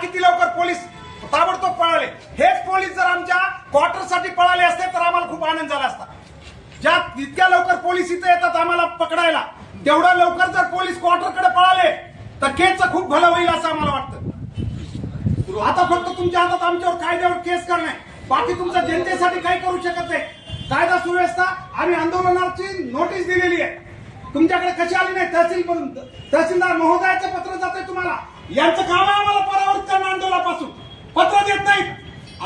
किती लवकर पोलीस ताबडतोब पळाले? हेच पोलीस जर आमच्या क्वार्टरसाठी पळाले असते तर आम्हाला खूप आनंद झाला असता. ज्या इतक्या लवकर पोलीस इथे येतात आम्हाला पकडायला तेवढ्या लवकर जर पोलीस क्वार्टरकडे पळाले तर केसचं खूप भलं होईल असं आम्हाला वाटतं. आता फक्त तुमच्या हातात आमच्यावर कायद्यावर केस करणे. बाकी तुमच्या जनतेसाठी काही करू शकत नाही. कायदा सुव्यवस्था आम्ही आंदोलनाची नोटीस दिलेली आहे. तुमच्याकडे कशी आली नाही? तहसील तहसीलदार महोदयाचं पत्र जाते तुम्हाला. यांचं काम आहे आम्हाला परत करणं आंदोलनापासून पत्र देत नाहीत.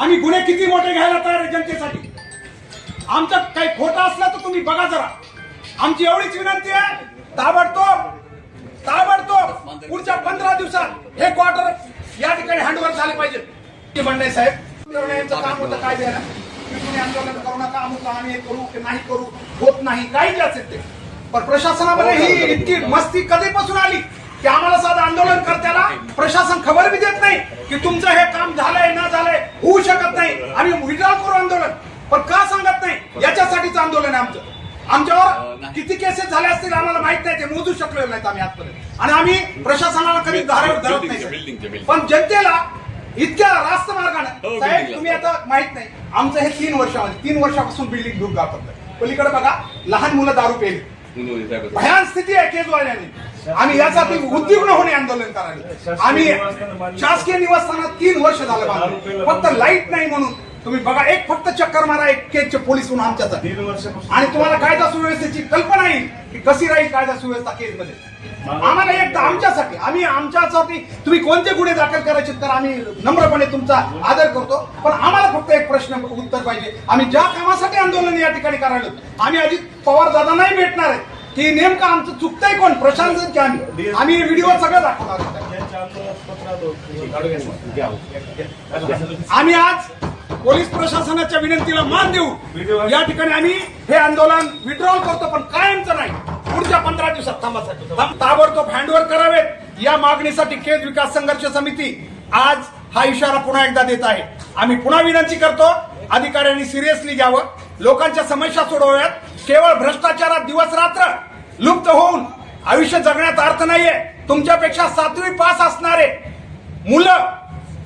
आम्ही गुन्हे किती मोठे घ्यायला तयार आहे जनतेसाठी? आमचं काही खोटा असला तर तुम्ही बघा जरा. आमची एवढीच विनंती आहे ताबडतोब ताबडतोब पुढच्या पंधरा दिवसात हे क्वार्टर या ठिकाणी हँडओव्हर झाले पाहिजे. ते साहेब काम होतं काय द्यायला तुम्ही आंदोलन करू नका अमुक आम्ही करू की नाही करू होत नाही काही जे असेल ते. पण प्रशासनामध्ये ही इतकी मस्ती कधीपासून आली की आम्हाला साधं आंदोलन करताना प्रशासन खबर बी देत की तुमचं हे काम झालंय ना झालंय होऊ शकत नाही. आम्ही विड्रॉ करू आंदोलन. पण का सांगत नाही? याच्यासाठीच आंदोलन आहे आमचं. आमच्यावर किती केसेस झाले असतील आम्हाला माहीत नाही ते मोजू शकलो नाहीत आम्ही आजपर्यंत आणि आम्ही प्रशासनाला कधी धारावर धरत नाही. पण जनतेला इतक्या रास्त मार्गाने हो, साहेब. तुम्ही आता माहीत नाही. आमचं हे तीन वर्षामध्ये तीन वर्षापासून बिल्डिंग दूर गावतात पलीकडे बघा लहान मुलं दारू पेली. भयान स्थिती आहे केजवाल्याने आम्ही यासाठी उद्विग्न होणे आंदोलन करायला आम्ही शासकीय निवासस्थानात तीन वर्ष झालं बांधलं. फक्त लाइट नाही म्हणून. तुम्ही बघा एक फक्त चक्कर मारा एक केजचे पोलीस दीड वर्षापासून आणि तुम्हाला कायदा सुव्यवस्थेची कल्पना येईल की कशी राहील कायदा सुव्यवस्था केसमध्ये आम्हाला एकदा आमच्यासाठी आम्ही आमच्यासाठी तुम्ही कोणते गुन्हे दाखल करायचे तर आम्ही नम्रपणे तुमचा आदर करतो. पण आम्हाला फक्त एक प्रश्न उत्तर पाहिजे. आम्ही ज्या कामासाठी आंदोलन या ठिकाणी करायलो आम्ही अजित पवार दादा नाही भेटणार आहे. की नेमकं आमचं चुकतंय कोण? प्रशांत की आम्ही? आम्ही व्हिडिओ सगळं दाखवणार आम्ही आज पोलीस प्रशासनाच्या विनंतीला मान देऊ या ठिकाणी आम्ही हे आंदोलन विड्रॉल करतो पण कायमचं नाही. पुढच्या पंधरा दिवसात थांबासाठी. ताबडतोब हँडओव्हर करावेत. या मागणीसाठी खेळ विकास संघर्ष समिती आज हा इशारा पुन्हा एकदा देत आहे. आम्ही पुन्हा विनंती करतो अधिकाऱ्यांनी सिरियसली घ्यावं. लोकांच्या समस्या सोडवाव्यात केवळ भ्रष्टाचारात दिवस रात्र लुप्त होऊन आयुष्य जगण्यात अर्थ नाहीये. तुमच्यापेक्षा सातवी पास असणारे मुलं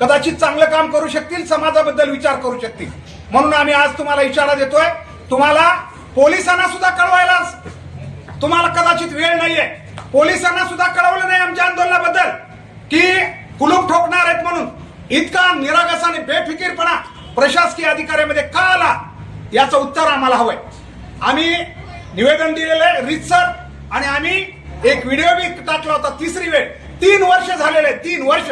कदाचित चांगलं काम करू शकतील समाजाबद्दल विचार करू शकतील. म्हणून आम्ही आज तुम्हाला इशारा देतोय. तुम्हाला पोलिसांना सुद्धा कळवायला तुम्हाला कदाचित वेळ नाहीये. पोलिसांना सुद्धा कळवलं नाही आमच्या आंदोलनाबद्दल की कुलूप ठोकणार आहेत म्हणून. इतका निरागस आणि बेफिकीरपणा प्रशासकीय अधिकाऱ्यामध्ये का आला? याचं उत्तर आम्हाला हवंय. आम्ही निवेदन दिलेलं आहे रितसर आणि आम्ही एक व्हिडिओ बी टाकला होता तिसरी वेळ. तीन वर्ष झालेले तीन वर्ष.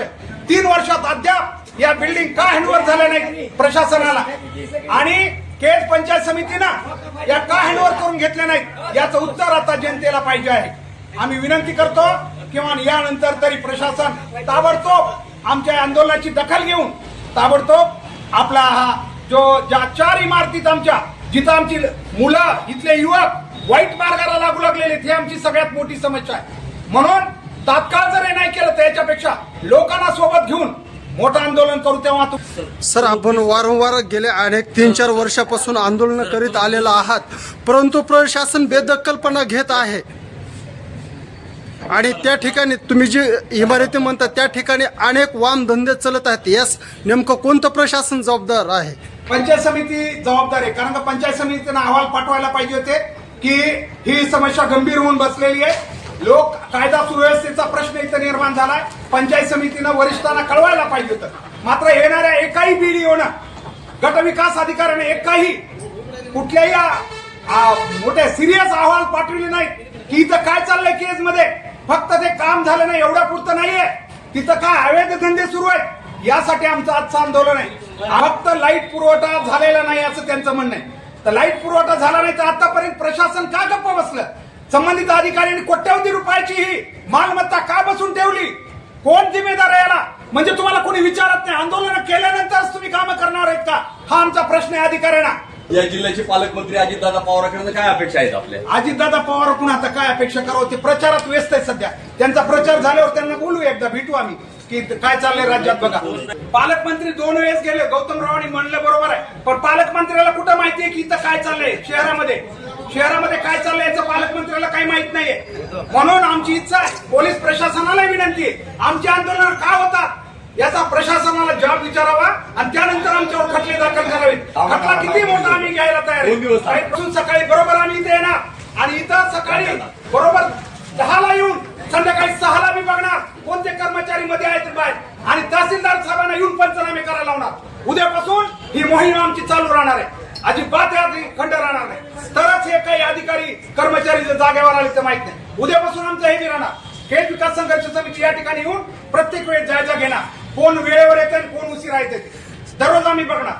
तीन वर्षात अद्याप या बिल्डिंग का हँडओव्हर झाल्या नाही प्रशासनाला? आणि केज पंचायत समितीनं या का हँडओव्हर करून घेतल्या नाहीत? याचं उत्तर आता जनतेला पाहिजे आहे. आम्ही विनंती करतो किंवा यानंतर तरी प्रशासन ताबडतोब आमच्या आंदोलनाची दखल घेऊन ताबडतोब आपला हा जो ज्या चार इमारतीत आमच्या जिथं आमची मुलं इथले युवक वाईट मार्गाला लागू लागलेले ही आमची सगळ्यात मोठी समस्या आहे. म्हणून तात्काळ जर हे नाही केलं तर याच्यापेक्षा लोकांना सोबत घेऊन मोठं आंदोलन करू तेव्हा तू सर आपण वारंवार गेले अनेक तीन चार वर्षापासून आंदोलन करीत आलेला आहात परंतु प्रशासन बेदखलपणा घेत आहे. आणि त्या ठिकाणी तुम्ही जी इमारती म्हणता त्या ठिकाणी अनेक वाम धंदे चालत आहेत. यास नेमकं कोणतं प्रशासन जबाबदार आहे? पंचायत समिती जबाबदार आहे. कारण का पंचायत समितीनं अहवाल पाठवायला पाहिजे होते की ही समस्या गंभीर होऊन बसलेली आहे. लोक कायदा सुव्यवस्थेचा प्रश्न इथं निर्माण झालाय. पंचायत समितीनं वरिष्ठांना कळवायला पाहिजे होतं. मात्र येणाऱ्या एकाही बीडीओनं गटविकास अधिकाऱ्याने एकाही कुठल्याही मोठ्या मोठे सिरियस अहवाल पाठवले नाही की इथं काय चाललंय केस मध्ये फक्त ते काम झालं नाही एवढ्या पुरतं नाहीये. तिथं काय अवैध धंदे सुरू आहेत? यासाठी आमचं आजचं आंदोलन आहे. फक्त लाइट पुरवठा झालेला नाही असं त्यांचं म्हणणं आहे. तर लाइट पुरवठा झाला नाही तर आतापर्यंत प्रशासन का गप्प बसलं? संबंधित अधिकाऱ्यांनी कोट्यवधी रुपयाची ही मालमत्ता का बसून ठेवली? कोण जिम्मेदार आहे याला? म्हणजे तुम्हाला कोणी विचारत नाही आंदोलन केल्यानंतरच तुम्ही कामं करणार आहेत का? हा आमचा प्रश्न आहे अधिकाऱ्यांना. या जिल्ह्याचे पालकमंत्री अजितदादा पवारांकडे काय अपेक्षा आहेत आपल्या? अजितदादा पवार आता काय अपेक्षा करावं? ते प्रचारात व्यस्त आहे सध्या. त्यांचा प्रचार झाल्यावर त्यांना बोलू एकदा भेटू आम्ही. की काय चाललंय राज्यात बघा. पालकमंत्री दोन वेळेस गेले गौतमरावांनी म्हणलं बरोबर आहे. पण पालकमंत्र्याला कुठं माहितीये की इथं काय चाललंय? शहरामध्ये. शहरामध्ये काय चाललंय याचं पालकमंत्र्याला काही माहीत नाहीये. म्हणून आमची इच्छा आहे पोलीस प्रशासनाला विनंती आमची आंदोलन का होतात याचा प्रशासनाला जबाब विचारावा आणि त्यानंतर आमच्यावर खटले दाखल करावेत. खटला किती मोठा आम्ही घ्यायला तयार सकाळी बरोबर आम्ही इथे येणार. आणि इथं सकाळी बरोबर दहाला येऊन संध्याकाळी सहाला मी बघणार कोणते कर्मचारी मध्ये आहेत बाहेर. आणि तहसीलदार साहेबांना येऊन पंचनामे करायला लावणार. उद्यापासून ही मोहीम आमची चालू राहणार आहे. अजिबात यात खंड राहणार नाही. तरच हे काही अधिकारी कर्मचारी जर जागेवर आले तर माहीत नाही. उद्यापासून आमचं हे राहणार. खेळ विकास संघर्ष समिती या ठिकाणी येऊन प्रत्येक वेळेस जायचा घेणार. कोण वेळेवर येते आणि कोण उशिरा येते दररोज आम्ही बघणार.